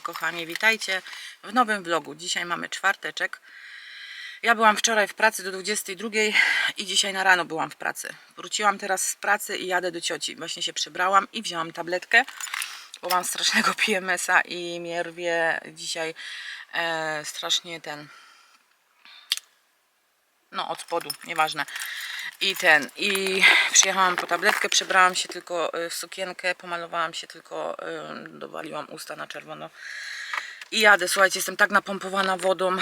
kochani, witajcie w nowym vlogu. Dzisiaj mamy czwarteczek. Ja byłam wczoraj w pracy do 22 i dzisiaj na rano byłam w pracy. Wróciłam teraz z pracy i jadę do cioci. Właśnie się przebrałam i wzięłam tabletkę, bo mam strasznego PMS-a i mnie dzisiaj e, strasznie ten no od spodu, nieważne. I ten, i przyjechałam po tabletkę, przebrałam się tylko y, w sukienkę, pomalowałam się tylko, y, dowaliłam usta na czerwono i jadę. Słuchajcie, jestem tak napompowana wodą. y,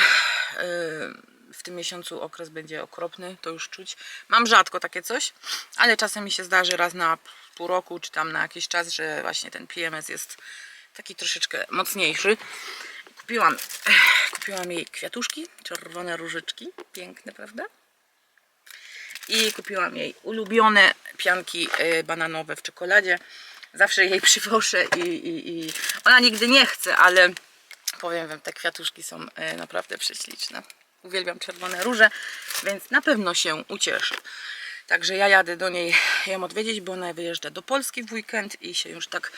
W tym miesiącu okres będzie okropny, to już czuć. Mam rzadko takie coś, ale czasem mi się zdarzy raz na pół roku, czy tam na jakiś czas, że właśnie ten PMS jest taki troszeczkę mocniejszy. Kupiłam, kupiłam jej kwiatuszki, czerwone różyczki, piękne, prawda? I kupiłam jej ulubione pianki y, bananowe w czekoladzie. Zawsze jej przywoszę i, i, i ona nigdy nie chce, ale powiem wam, te kwiatuszki są y, naprawdę prześliczne. Uwielbiam czerwone róże, więc na pewno się ucieszy. Także ja jadę do niej ją odwiedzić, bo ona wyjeżdża do Polski w weekend i się już tak,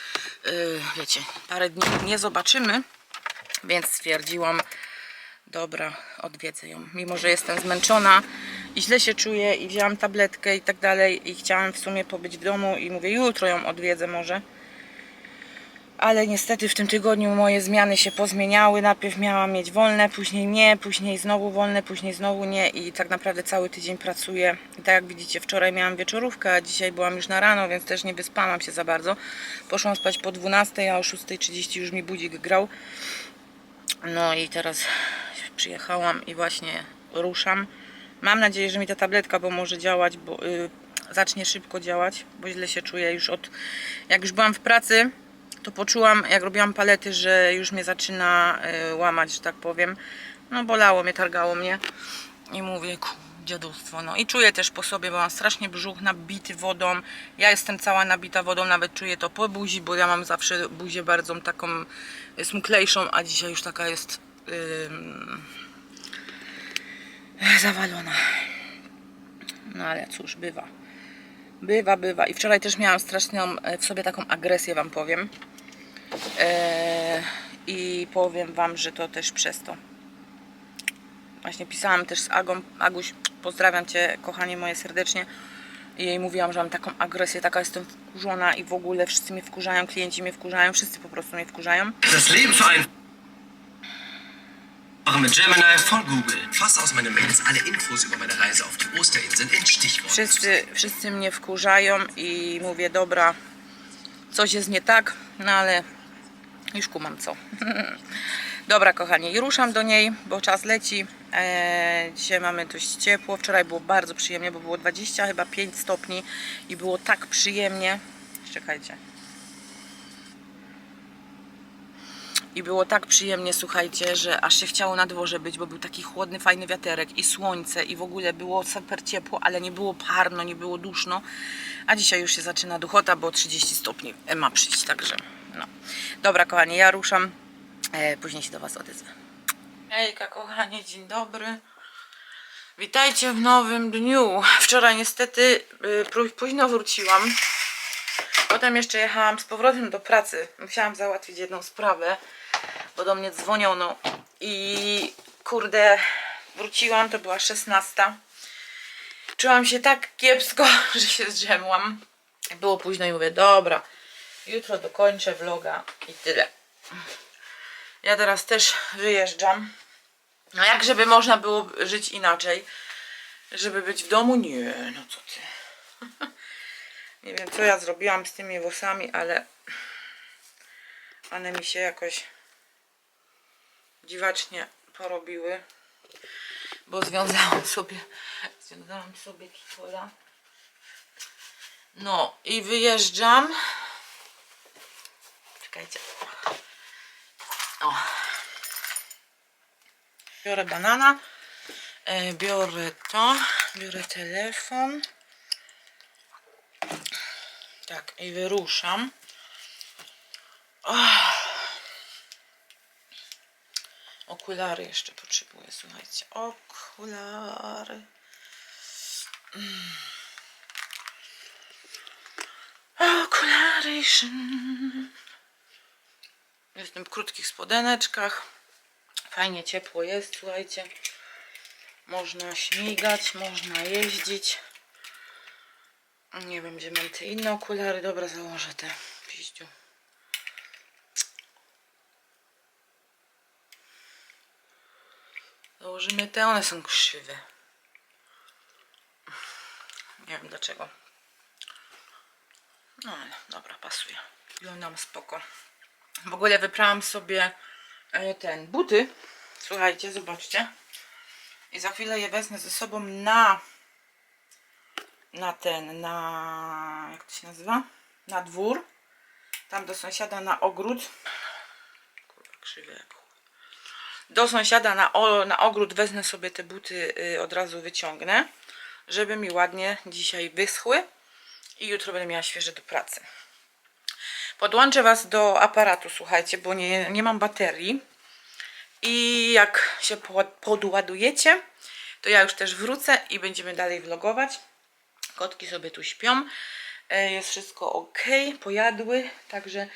y, wiecie, parę dni nie zobaczymy. Więc stwierdziłam, dobra, odwiedzę ją. Mimo, że jestem zmęczona i źle się czuję i wzięłam tabletkę i tak dalej i chciałam w sumie pobyć w domu i mówię, jutro ją odwiedzę może. Ale niestety w tym tygodniu moje zmiany się pozmieniały. Najpierw miałam mieć wolne, później nie, później znowu wolne, później znowu nie i tak naprawdę cały tydzień pracuję. I tak jak widzicie, wczoraj miałam wieczorówkę, a dzisiaj byłam już na rano, więc też nie wyspałam się za bardzo. Poszłam spać po 12, a o 6.30 już mi budzik grał. No i teraz przyjechałam i właśnie ruszam. Mam nadzieję, że mi ta tabletka pomoże działać, bo y, zacznie szybko działać, bo źle się czuję już od. Jak już byłam w pracy, to poczułam, jak robiłam palety, że już mnie zaczyna y, łamać, że tak powiem. No bolało mnie, targało mnie. I mówię, ku, dziadostwo. No i czuję też po sobie, bo mam strasznie brzuch nabity wodą. Ja jestem cała nabita wodą, nawet czuję to po buzi, bo ja mam zawsze buzię bardzo taką y, smuklejszą, a dzisiaj już taka jest zawalona. No ale cóż, bywa. Bywa, bywa. I wczoraj też miałam straszną e, w sobie taką agresję, wam powiem. E, I powiem wam, że to też przez to. Właśnie pisałam też z Agą. Aguś, pozdrawiam Cię, kochanie moje serdecznie. I jej mówiłam, że mam taką agresję, taka jestem wkurzona i w ogóle wszyscy mnie wkurzają, klienci mnie wkurzają, wszyscy po prostu mnie wkurzają. Mit Gemini von Google. Fasse aus meinen Mails alle Infos über meine Reise auf die Osterinseln in Stichworten. Wszyscy, wszyscy mnie wkurzają i mówię, dobra, coś jest nie tak, no ale już kumam co. dobra, kochani, ruszam do niej, bo czas leci. Eee, dzisiaj mamy dość ciepło. Wczoraj było bardzo przyjemnie, bo było 20 chyba 5 stopni i było tak przyjemnie. Czekajcie. I było tak przyjemnie, słuchajcie, że aż się chciało na dworze być, bo był taki chłodny, fajny wiaterek i słońce i w ogóle było super ciepło, ale nie było parno, nie było duszno. A dzisiaj już się zaczyna duchota, bo 30 stopni ma przyjść, także no. Dobra, kochani, ja ruszam. E, później się do Was odezwę. Hejka, kochanie, dzień dobry. Witajcie w nowym dniu. Wczoraj niestety y, późno wróciłam. Potem jeszcze jechałam z powrotem do pracy. Musiałam załatwić jedną sprawę, bo do mnie dzwoniono i kurde, wróciłam, to była 16. Czułam się tak kiepsko, że się zdrzemłam. Było późno i mówię, dobra, jutro dokończę vloga i tyle. Ja teraz też wyjeżdżam. No jak żeby można było żyć inaczej? Żeby być w domu? Nie, no co ty. Nie wiem, co ja zrobiłam z tymi włosami, ale one mi się jakoś dziwacznie porobiły, bo związałam sobie związałam sobie kitola. No i wyjeżdżam. Czekajcie. O. Biorę banana. e, Biorę to. Biorę telefon. Tak, i wyruszam. Och. Okulary jeszcze potrzebuję, słuchajcie. Okulary. Mm. Okulary. Jestem w krótkich spodeneczkach. Fajnie ciepło jest, słuchajcie. Można śmigać, można jeździć. Nie wiem, gdzie mam te inne okulary. Dobra, założę te. Piździu. Założymy te, one są krzywe. Nie wiem dlaczego. No ale dobra, pasuje. Wyglądam spoko. W ogóle wyprałam sobie e, ten buty. Słuchajcie, zobaczcie. I za chwilę je wezmę ze sobą na na ten, na jak to się nazywa? Na dwór. Tam do sąsiada na ogród. Kurwa, krzywie jak. Do sąsiada na, o, na ogród wezmę sobie te buty, y, od razu wyciągnę, żeby mi ładnie dzisiaj wyschły i jutro będę miała świeże do pracy. Podłączę Was do aparatu, słuchajcie, bo nie, nie mam baterii. I jak się po- podładujecie, to ja już też wrócę i będziemy dalej vlogować. Kotki sobie tu śpią. E, Jest wszystko ok, pojadły, także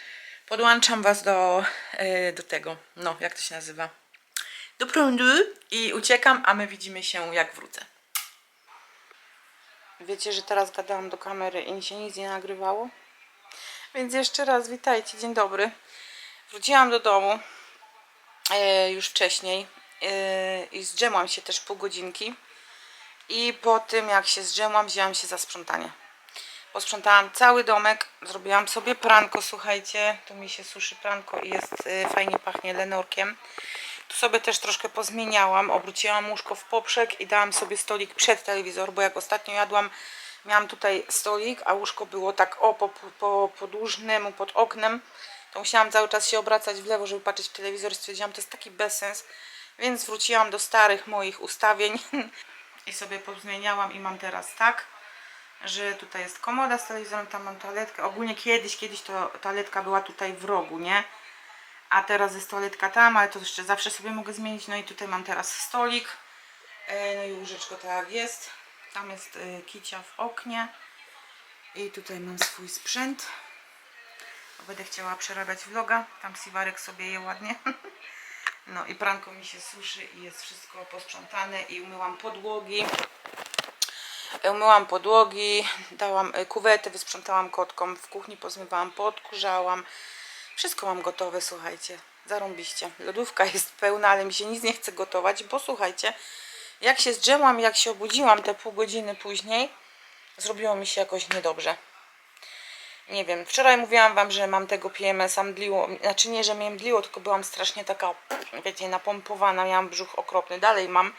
podłączam Was do, e, do tego, no jak to się nazywa, do prądu i uciekam, a my widzimy się jak wrócę. Wiecie, że teraz gadałam do kamery i się nic nie nagrywało? Więc jeszcze raz witajcie, dzień dobry. Wróciłam do domu e, już wcześniej e, i zdrzemłam się też pół godzinki. I po tym jak się zdrzemłam, wzięłam się za sprzątanie. Posprzątałam cały domek, zrobiłam sobie pranko, słuchajcie, tu mi się suszy pranko i jest y, fajnie pachnie lenorkiem. Tu sobie też troszkę pozmieniałam, obróciłam łóżko w poprzek i dałam sobie stolik przed telewizor, bo jak ostatnio jadłam, miałam tutaj stolik, a łóżko było tak o po, po podłużnemu pod oknem. To musiałam cały czas się obracać w lewo, żeby patrzeć w telewizor. Stwierdziłam, to jest taki bezsens, więc wróciłam do starych moich ustawień i sobie pozmieniałam i mam teraz tak że tutaj jest komoda z telewizorem, tam mam toaletkę. Ogólnie kiedyś, kiedyś to toaletka była tutaj w rogu, nie? A teraz jest toaletka tam, ale to jeszcze zawsze sobie mogę zmienić. No i tutaj mam teraz stolik. E, No i łóżeczko tak jest. Tam jest e, kicia w oknie. I tutaj mam swój sprzęt. Będę chciała przerabiać vloga. Tam Siwarek sobie je ładnie. No i pranko mi się suszy i jest wszystko posprzątane i umyłam podłogi. Umyłam podłogi, dałam kuwetę, wysprzątałam kotkom, w kuchni pozmywałam, podkurzałam. Wszystko mam gotowe, słuchajcie. Zarąbiście. Lodówka jest pełna, ale mi się nic nie chce gotować, bo słuchajcie, jak się zdrzemłam, jak się obudziłam te pół godziny później, zrobiło mi się jakoś niedobrze. Nie wiem, wczoraj mówiłam wam, że mam tego PMS-a mdliło, znaczy nie, że mnie mdliło, tylko byłam strasznie taka, wiecie, napompowana, miałam brzuch okropny, dalej mam.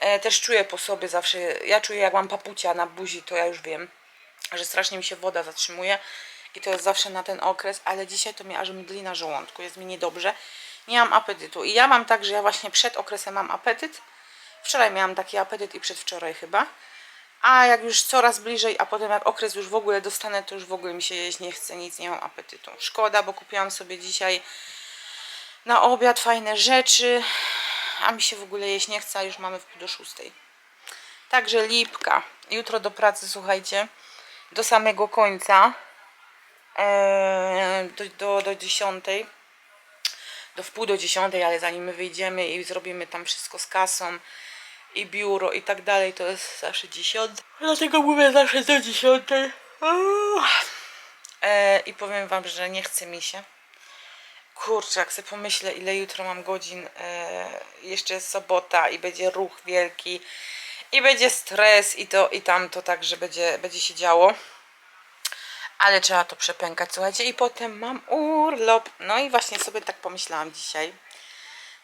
E, też czuję po sobie zawsze, ja czuję jak mam papucia na buzi, to ja już wiem, że strasznie mi się woda zatrzymuje i to jest zawsze na ten okres, ale dzisiaj to mnie aż mdli na żołądku, jest mi niedobrze, nie mam apetytu i ja mam tak, że ja właśnie przed okresem mam apetyt, wczoraj miałam taki apetyt i przedwczoraj chyba, a jak już coraz bliżej, a potem jak okres już w ogóle dostanę, to już w ogóle mi się jeść nie chce, nic, nie mam apetytu. Szkoda, bo kupiłam sobie dzisiaj na obiad fajne rzeczy, a mi się w ogóle jeść nie chce, a już mamy w do szóstej. Także lipka. Jutro do pracy, słuchajcie, do samego końca, do, do, do dziesiątej, do wpół do dziesiątej, ale zanim my wyjdziemy i zrobimy tam wszystko z kasą i biuro i tak dalej, to jest zawsze dziesiąta. Dlatego mówię zawsze do dziesiątej. Eee, I powiem wam, że nie chce mi się. Kurczę, jak sobie pomyślę, ile jutro mam godzin, e, jeszcze jest sobota i będzie ruch wielki i będzie stres i to i tamto, także będzie, będzie się działo. Ale trzeba to przepękać, słuchajcie, i potem mam urlop. No i właśnie sobie tak pomyślałam dzisiaj,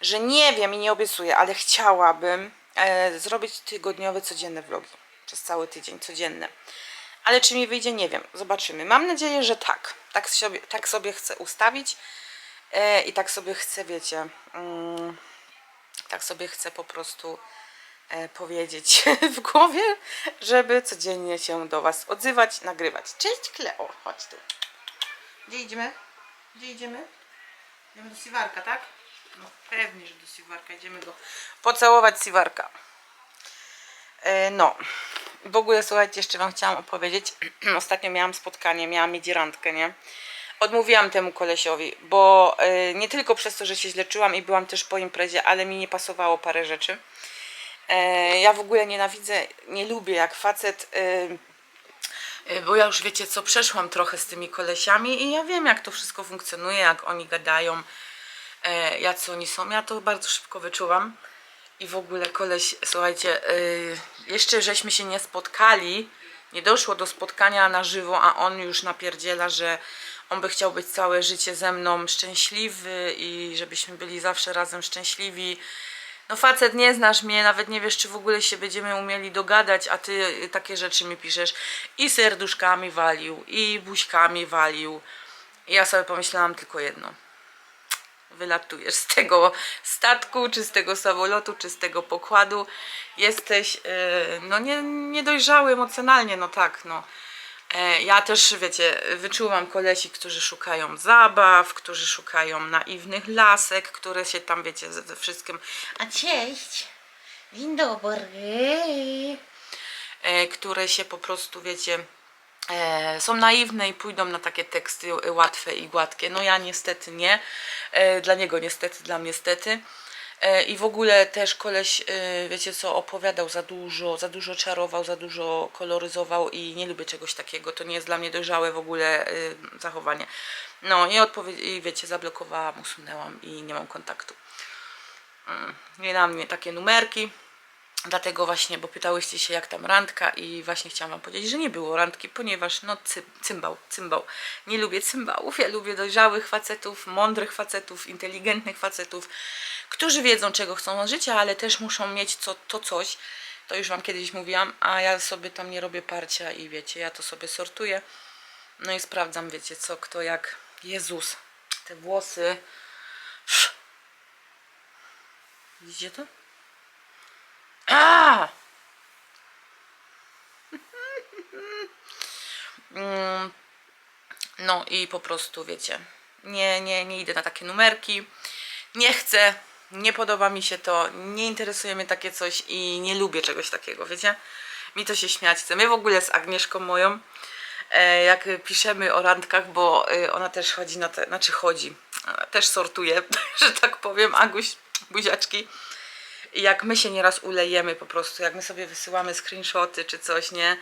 że nie wiem i nie obiecuję, ale chciałabym e, zrobić tygodniowe, codzienne vlogi. Przez cały tydzień, codzienne. Ale czy mi wyjdzie, nie wiem. Zobaczymy. Mam nadzieję, że tak. Tak sobie, tak sobie chcę ustawić. E, I tak sobie chcę, wiecie, mm, tak sobie chcę po prostu powiedzieć w głowie, żeby codziennie się do Was odzywać, nagrywać. Cześć Kleo, chodź tu. Gdzie idziemy? Gdzie idziemy? Idziemy do Siwarka, tak? No pewnie, że do Siwarka. Idziemy go pocałować Siwarka. E, no, w ogóle słuchajcie, jeszcze Wam chciałam opowiedzieć. Ostatnio miałam spotkanie, miałam mieć randkę, nie? odmówiłam temu kolesiowi, bo y, nie tylko przez to, że się źle czułam i byłam też po imprezie, ale mi nie pasowało parę rzeczy. E, ja w ogóle nienawidzę, nie lubię jak facet... Y, y, bo ja już wiecie co, przeszłam trochę z tymi kolesiami i ja wiem jak to wszystko funkcjonuje, jak oni gadają, e, jacy oni są. Ja to bardzo szybko wyczuwam. I w ogóle koleś, słuchajcie, y, jeszcze żeśmy się nie spotkali, nie doszło do spotkania na żywo, a on już napierdziela, że on by chciał być całe życie ze mną szczęśliwy i żebyśmy byli zawsze razem szczęśliwi. No facet, nie znasz mnie, nawet nie wiesz, czy w ogóle się będziemy umieli dogadać, a ty takie rzeczy mi piszesz. I serduszkami walił, i buźkami walił. I ja sobie pomyślałam tylko jedno wylatujesz z tego statku, czy z tego samolotu, czy z tego pokładu. Jesteś, yy, no nie, niedojrzały emocjonalnie, no tak, no. E, Ja też, wiecie, wyczułam kolesi, którzy szukają zabaw, którzy szukają naiwnych lasek, które się tam, wiecie, ze wszystkim... A cześć! Dzień dobry! E, które się po prostu, wiecie, e, są naiwne i pójdą na takie teksty łatwe i gładkie. No ja niestety nie. Dla niego niestety, dla mnie stety. E, I w ogóle też koleś, e, wiecie co, opowiadał za dużo, za dużo czarował, za dużo koloryzował i nie lubię czegoś takiego. To nie jest dla mnie dojrzałe w ogóle e, zachowanie. No i i wiecie, zablokowałam, usunęłam i nie mam kontaktu. Mm, Nie na mnie takie numerki. Dlatego właśnie, bo pytałyście się jak tam randka i właśnie chciałam wam powiedzieć, że nie było randki, ponieważ no cy, cymbał, cymbał. Nie lubię cymbałów, ja lubię dojrzałych facetów, mądrych facetów, inteligentnych facetów, którzy wiedzą czego chcą od życia, ale też muszą mieć co, to coś. To już wam kiedyś mówiłam, a ja sobie tam nie robię parcia i wiecie, ja to sobie sortuję. No i sprawdzam, wiecie co, kto jak. Jezus, te włosy. Widzicie to? A! Mm, No i po prostu wiecie, nie, nie, nie idę na takie numerki, nie chcę, nie podoba mi się to, nie interesuje mnie takie coś i nie lubię czegoś takiego, wiecie? Mi to się śmiać chce. My w ogóle z Agnieszką moją, e, jak piszemy o randkach, bo e, ona też chodzi na te, znaczy chodzi, e, też sortuje, że tak powiem, Aguś, buziaczki. I jak my się nieraz ulejemy po prostu, jak my sobie wysyłamy screenshoty czy coś, nie?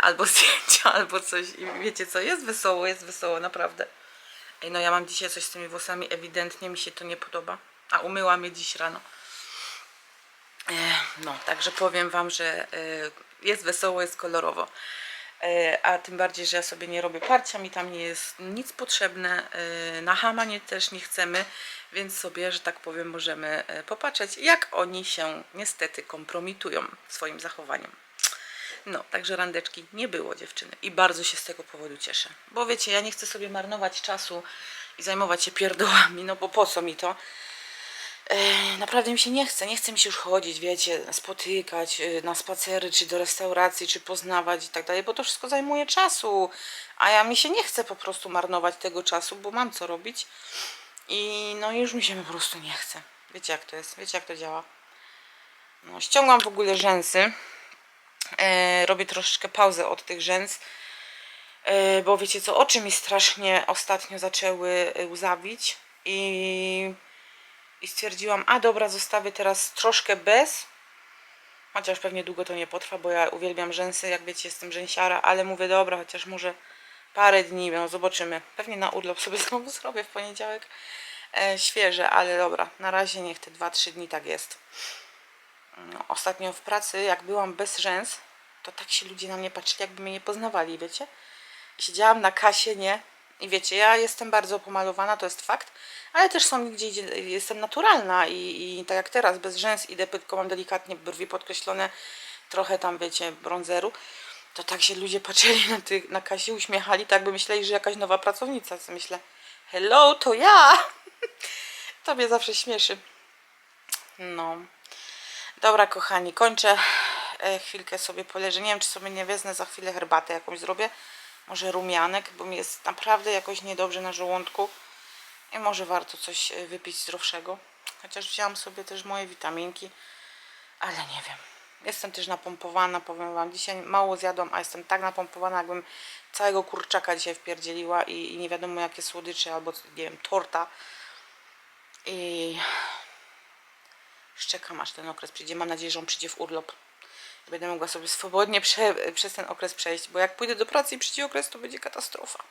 Albo zdjęcia, albo coś i wiecie co, jest wesoło, jest wesoło, naprawdę. Ej, no ja mam dzisiaj coś z tymi włosami, ewidentnie mi się to nie podoba. A umyłam je dziś rano. E, no, także powiem wam, że e, jest wesoło, jest kolorowo. E, a tym bardziej, że ja sobie nie robię parcia, mi tam nie jest nic potrzebne, na hama nie, też nie chcemy, więc sobie, że tak powiem, możemy popatrzeć, jak oni się niestety kompromitują swoim zachowaniem. No, także randeczki nie było dziewczyny i bardzo się z tego powodu cieszę. Bo wiecie, ja nie chcę sobie marnować czasu i zajmować się pierdołami, no bo po co mi to? Naprawdę mi się nie chce, nie chce mi się już chodzić, wiecie, spotykać y, na spacery, czy do restauracji, czy poznawać i tak dalej, bo to wszystko zajmuje czasu, a ja mi się nie chce po prostu marnować tego czasu, bo mam co robić i no już mi się po prostu nie chce. Wiecie jak to jest, wiecie jak to działa. No, ściągłam w ogóle rzęsy, e, robię troszeczkę pauzę od tych rzęs, e, bo wiecie co, oczy mi strasznie ostatnio zaczęły e, łzawić i i stwierdziłam, a dobra, zostawię teraz troszkę bez, chociaż pewnie długo to nie potrwa, bo ja uwielbiam rzęsy, jak wiecie, jestem rzęsiara, ale mówię, dobra, chociaż może parę dni, no zobaczymy. Pewnie na urlop sobie znowu zrobię w poniedziałek e, świeże, ale dobra, na razie niech te 2-3 dni tak jest. No, ostatnio w pracy, jak byłam bez rzęs, to tak się ludzie na mnie patrzyli, jakby mnie nie poznawali, wiecie? Siedziałam na kasie, nie? I wiecie, ja jestem bardzo pomalowana, to jest fakt, ale też są gdzie jestem naturalna i, i tak jak teraz, bez rzęs idę, tylko mam delikatnie brwi podkreślone, trochę tam, wiecie, bronzeru, to tak się ludzie patrzyli na, ty, na kasie, uśmiechali, tak by myśleli, że jakaś nowa pracownica, co myślę, hello, to ja! to mnie zawsze śmieszy. No. Dobra, kochani, kończę. E, chwilkę sobie poleżę. Nie wiem, czy sobie nie wezmę za chwilę herbatę jakąś zrobię. Może rumianek, bo mi jest naprawdę jakoś niedobrze na żołądku. I może warto coś e, wypić zdrowszego. Chociaż wziąłam sobie też moje witaminki. Ale nie wiem. Jestem też napompowana, powiem Wam. Dzisiaj mało zjadłam, a jestem tak napompowana, jakbym całego kurczaka dzisiaj wpierdzieliła i, i nie wiadomo jakie słodycze, albo nie wiem, torta. I szczekam aż ten okres przyjdzie. Mam nadzieję, że on przyjdzie w urlop. Będę mogła sobie swobodnie prze, przez ten okres przejść, bo jak pójdę do pracy i przyjdzie okres, to będzie katastrofa.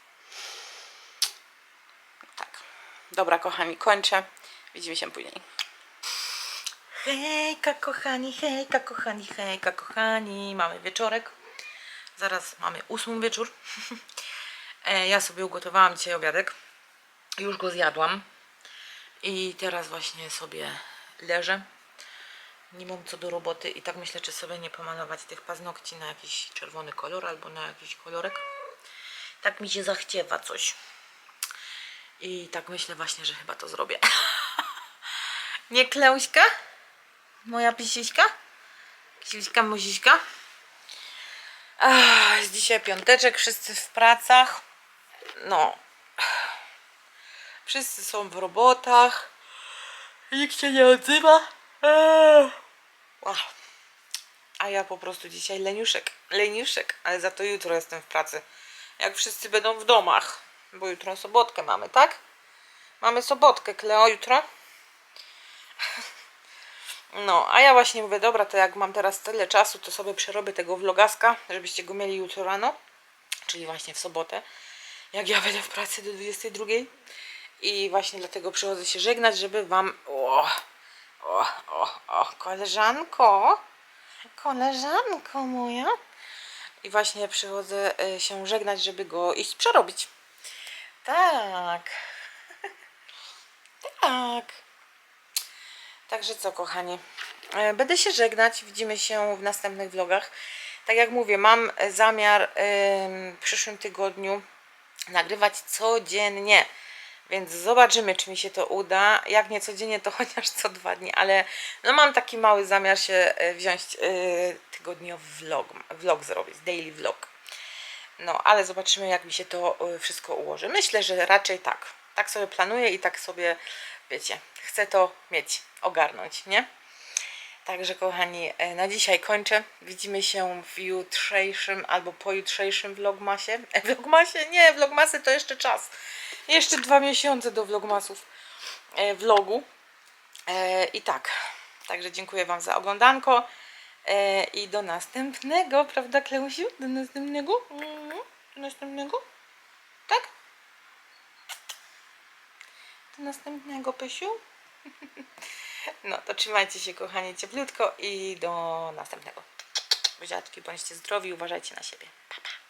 Dobra, kochani, kończę. Widzimy się później. Hejka, kochani, hejka, kochani, hejka, kochani. Mamy wieczorek. Zaraz mamy ósmą wieczór. E, ja sobie ugotowałam dzisiaj obiadek. Już go zjadłam. I teraz właśnie sobie leżę. Nie mam co do roboty i tak myślę, czy sobie nie pomalować tych paznokci na jakiś czerwony kolor albo na jakiś kolorek. Tak mi się zachciewa coś. I tak myślę właśnie, że chyba to zrobię. nie Kleuśka? Moja pisiuśka? Kisiuśka, muziśka? Ach, jest dzisiaj piąteczek, wszyscy w pracach. No. Wszyscy są w robotach. Nikt się nie odzywa. A ja po prostu dzisiaj leniuszek, leniuszek, ale za to jutro jestem w pracy. Jak wszyscy będą w domach, bo jutro sobotkę mamy, tak? Mamy sobotkę, Kleo, jutro. No, a ja właśnie mówię, dobra, to jak mam teraz tyle czasu, to sobie przerobię tego vlogaska, żebyście go mieli jutro rano, czyli właśnie w sobotę, jak ja będę w pracy do 22. I właśnie dlatego przychodzę się żegnać, żeby wam... O, o, o, o, koleżanko, koleżanko moja. I właśnie przychodzę e, się żegnać, żeby go iść przerobić. Tak. Tak. Także co, kochani, e, będę się żegnać. Widzimy się w następnych vlogach. Tak jak mówię, mam zamiar w przyszłym tygodniu nagrywać codziennie. Więc zobaczymy, czy mi się to uda. Jak nie codziennie, to chociaż co dwa dni, ale no mam taki mały zamiar się e, wziąć e, tygodniowy vlog, vlog zrobić, daily vlog. No, ale zobaczymy, jak mi się to e, wszystko ułoży. Myślę, że raczej tak. Tak sobie planuję i tak sobie, wiecie, chcę to mieć, ogarnąć, nie? Także kochani, e, na dzisiaj kończę. Widzimy się w jutrzejszym albo pojutrzejszym vlogmasie. E, vlogmasie? Nie, vlogmasy to jeszcze czas. Jeszcze dwa miesiące do vlogmasów e, vlogu. E, I tak. Także dziękuję Wam za oglądanko. E, I do następnego, prawda Kleusiu? Do następnego? Do następnego? Tak? Do następnego, Pysiu? No to trzymajcie się kochani cieplutko i do następnego. Buziaczki, bądźcie zdrowi, uważajcie na siebie. Pa, pa.